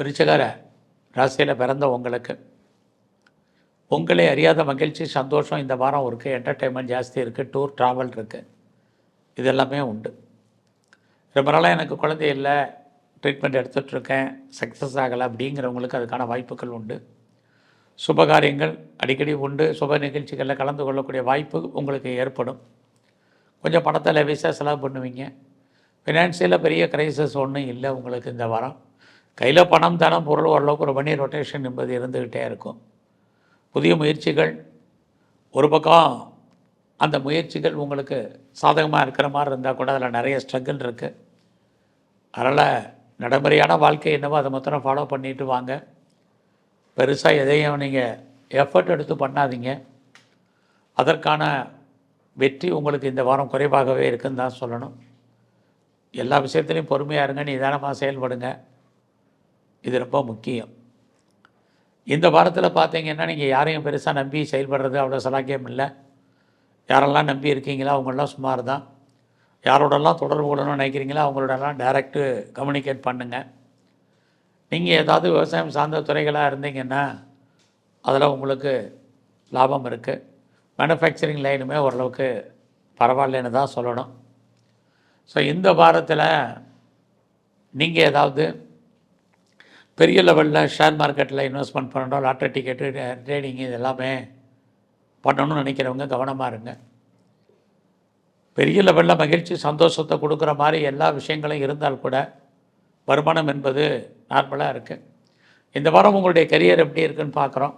விருச்சிகர ராசியில் பிறந்த உங்களுக்கு. உங்களே அறியாத மகிழ்ச்சி சந்தோஷம் இந்த வாரம் இருக்குது என்டர்டெயின்மெண்ட் ஜாஸ்தி இருக்குது டூர் ட்ராவல் இருக்குது இது எல்லாமே உண்டு. ரொம்ப நாளாக எனக்கு குழந்தை இல்லை. ட்ரீட்மெண்ட் எடுத்துகிட்ருக்கேன் சக்ஸஸ் ஆகலை அப்படிங்கிறவங்களுக்கு அதுக்கான வாய்ப்புகள் உண்டு. சுபகாரியங்கள் அடிக்கடி உண்டு. சுப நிகழ்ச்சிகளில் கலந்து கொள்ளக்கூடிய வாய்ப்பு உங்களுக்கு ஏற்படும். கொஞ்சம் பணத்தை லெவிஸாக செலவு பண்ணுவீங்க. ஃபினான்சியலில் பெரிய கிரைசஸ் ஒன்றும் இல்லை உங்களுக்கு இந்த வாரம். கையில் பணம் தனம் பொருள் ஓரளவுக்கு ஒரு மணி ரொட்டேஷன் என்பது இருந்துக்கிட்டே இருக்கும். புதிய முயற்சிகள் ஒரு பக்கம் அந்த முயற்சிகள் உங்களுக்கு சாதகமாக இருக்கிற மாதிரி இருந்தால் கூட அதில் நிறைய ஸ்ட்ரகிள் இருக்குது அதனால் நடைமுறையான வாழ்க்கை என்னவோ அதை மொத்தம் ஃபாலோ பண்ணிட்டு வாங்க. பெருசாக எதையும் நீங்கள் எஃபர்ட் எடுத்து பண்ணாதீங்க. அதற்கான வெற்றி உங்களுக்கு இந்த வாரம் குறைவாகவே இருக்குன்னு தான் சொல்லணும். எல்லா விஷயத்துலையும் பொறுமையாக இருங்க நிதானமாக செயல்படுங்க. இது ரொம்ப முக்கியம். இந்த வாரத்தில் பார்த்தீங்கன்னா நீங்கள் யாரையும் பெருசாக நம்பி செயல்படுறது அவ்வளோ சலாக்கியம் இல்லை. யாரெல்லாம் நம்பி இருக்கீங்களோ அவங்களெலாம் சுமார் தான் யாரோடலாம் தொடர்பு கொள்ளணும்னு நினைக்கிறீங்களோ அவங்களோடலாம் டைரக்டு கம்யூனிகேட் பண்ணுங்கள் நீங்கள் ஏதாவது விவசாயம் சார்ந்த துறைகளாக இருந்தீங்கன்னா அதில் உங்களுக்கு லாபம் இருக்குது மேனுஃபேக்சரிங் லைனுமே ஓரளவுக்கு பரவாயில்லைன்னு தான் சொல்லணும். ஸோ இந்த வாரத்தில் நீங்கள் ஏதாவது பெரிய லெவலில் ஷேர் மார்க்கெட்டில் இன்வெஸ்ட்மெண்ட் பண்ணணும் லாட்ரி டிக்கெட்டு ட்ரேடிங் இது எல்லாமே பண்ணணும்னு நினைக்கிறவங்க கவனமாக இருங்க. பெரிய லெவலில் மகிழ்ச்சி சந்தோஷத்தை கொடுக்குற மாதிரி எல்லா விஷயங்களும் இருந்தால் கூட வருமானம் என்பது நார்மலாக இருக்குது இந்த வாரம் உங்களுடைய கரியர் எப்படி இருக்குன்னு பார்க்குறோம்.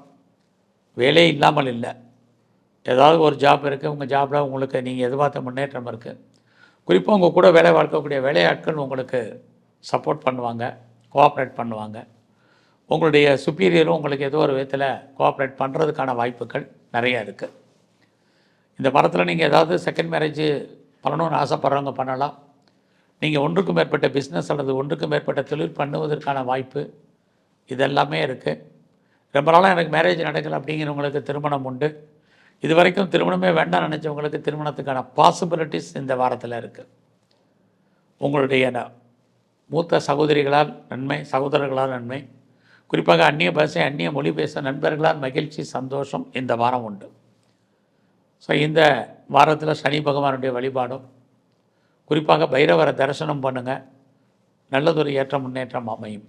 வேலை இல்லாமல் இல்லை. ஏதாவது ஒரு ஜாப் இருக்குது உங்கள் ஜாபில் உங்களுக்கு நீங்கள் எதிர்பார்த்த முன்னேற்றம் இருக்குது குறிப்பாக உங்கள் கூட வேலை பார்க்கக்கூடிய வேலையாட்கள் உங்களுக்கு சப்போர்ட் பண்ணுவாங்க. கோஆப்ரேட் பண்ணுவாங்க. உங்களுடைய சுப்பீரியரும் உங்களுக்கு ஏதோ ஒரு விதத்தில் கோஆப்ரேட் பண்ணுறதுக்கான வாய்ப்புகள் நிறையா இருக்குது இந்த வாரத்தில் நீங்கள் ஏதாவது செகண்ட் மேரேஜ் பண்ணணும்னு ஆசைப்பட்றவங்க பண்ணலாம். நீங்கள் ஒன்றுக்கும் மேற்பட்ட பிஸ்னஸ் அல்லது ஒன்றுக்கும் மேற்பட்ட தொழில் பண்ணுவதற்கான வாய்ப்பு இதெல்லாமே இருக்குது ரொம்ப நாளாக எனக்கு மேரேஜ் நடக்கலை அப்படிங்கிறவங்களுக்கு திருமணம் உண்டு. இது வரைக்கும் திருமணமே வேண்டாம் நினச்சவங்களுக்கு திருமணத்துக்கான பாசிபிலிட்டிஸ் இந்த வாரத்தில் இருக்குது உங்களுடைய மூத்த சகோதரிகளால் நன்மை சகோதரர்களால் நன்மை. குறிப்பாக அந்நிய பாஷை அந்நிய மொழி பேச நண்பர்களால் மகிழ்ச்சி சந்தோஷம் இந்த வாரம் உண்டு. ஸோ இந்த வாரத்தில் சனி பகவானுடைய வழிபாடும் குறிப்பாக பைரவரை தரிசனம் பண்ணுங்கள் நல்லதொரு ஏற்ற முன்னேற்றம் அமையும்.